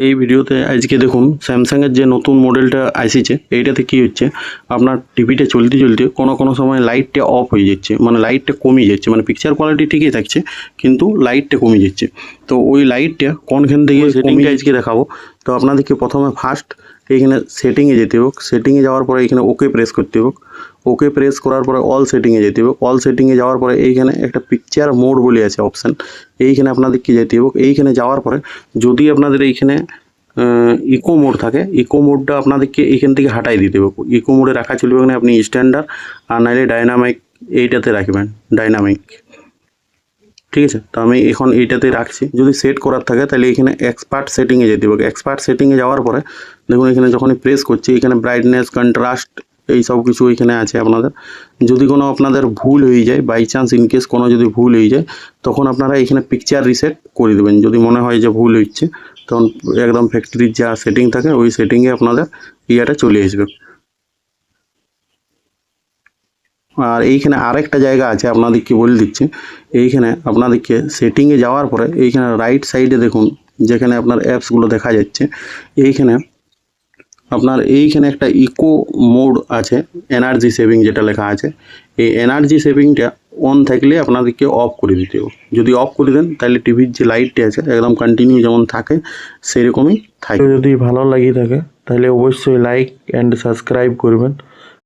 এই ভিডিওতে আজকে দেখুন স্যামসাংয়ের যে নতুন মডেলটা আসিছে এইটাতে কি হচ্ছে? আপনার টিভিটা চলতে চলতে কোনো কোনো সময় লাইটটা অফ হয়ে যাচ্ছে মানে লাইটটা কমে যাচ্ছে মানে পিকচার কোয়ালিটি ঠিকই থাকছে কিন্তু লাইটটা কমে যাচ্ছে। তো ওই লাইটটা কোনখান থেকে সেটিংটা আজকে দেখাবো। তো আপনাদেরকে প্রথমে ফার্স্ট এইখানে সেটিংয়ে যেতে হোক। সেটিংয়ে যাওয়ার পরে এখানে ওকে প্রেস করতে হোক। ওকে প্রেস করার পরে অল সেটিংয়ে যেতে হবে অল সেটিংয়ে যাওয়ার পরে এইখানে একটা পিকচার মোড বলে আছে অপশান এইখানে আপনাদেরকে যেতে হবে এইখানে যাওয়ার পরে যদি আপনাদের এইখানে ইকো মোড থাকে ইকো মোডটা আপনাদেরকে এইখান থেকে হাটাই দিতে হবে ইকো মোডে রাখা চলবে না আপনি স্ট্যান্ডার্ড আর নাইলে ডাইনামিক এইটাতে রাখবেন। ডাইনামিক ঠিক আছে? তো আমি এখন এইটাতে রাখছি। যদি সেট করার থাকে, তাহলে এখানে এক্সপার্ট সেটিংয়ে যেতে হবে। এক্সপার্ট সেটিংয়ে যাওয়ার পরে, দেখুন এখানে যখনই প্রেস করছি, এখানে ব্রাইটনেস কন্ট্রাস্ট এই সব কিছু এখানে আছে আপনাদের। যদি কোনো আপনাদের ভুল হয়ে যায় বাই চান্স ইনকেস কোনো যদি ভুল হয়ে যায়, তখন আপনারা এখানে পিকচার রিসেট করে দেবেন। যদি মনে হয় যে ভুল হচ্ছে, তখন একদম ফ্যাক্টরির যা সেটিং থাকে, ওই সেটিংয়ে আপনাদের ইয়েটা চলে আসবে। আর এইখানে আরেকটা জায়গা আছে, আপনাদেরকে বলে দিচ্ছি। এইখানে আপনাদেরকে সেটিংয়ে যাওয়ার পরে এইখানে রাইট সাইডে দেখুন, যেখানে আপনার অ্যাপসগুলো দেখা যাচ্ছে। এইখানে আপনার এইখানে একটা ইকো মোড আছে এনার্জি সেভিং যেটা লেখা আছে। এই এনার্জি সেভিংটা অন থাকলে আপনাদেরকে অফ করে দিতে হবে। যদি অফ করে দেন, তাহলে টিভির যে লাইটটি আছে, একদম কন্টিনিউ যেমন থাকে, সেরকমই থাকে। যদি ভালো লাগিয়ে থাকে, তাহলে অবশ্যই লাইক অ্যান্ড সাবস্ক্রাইব করবেন।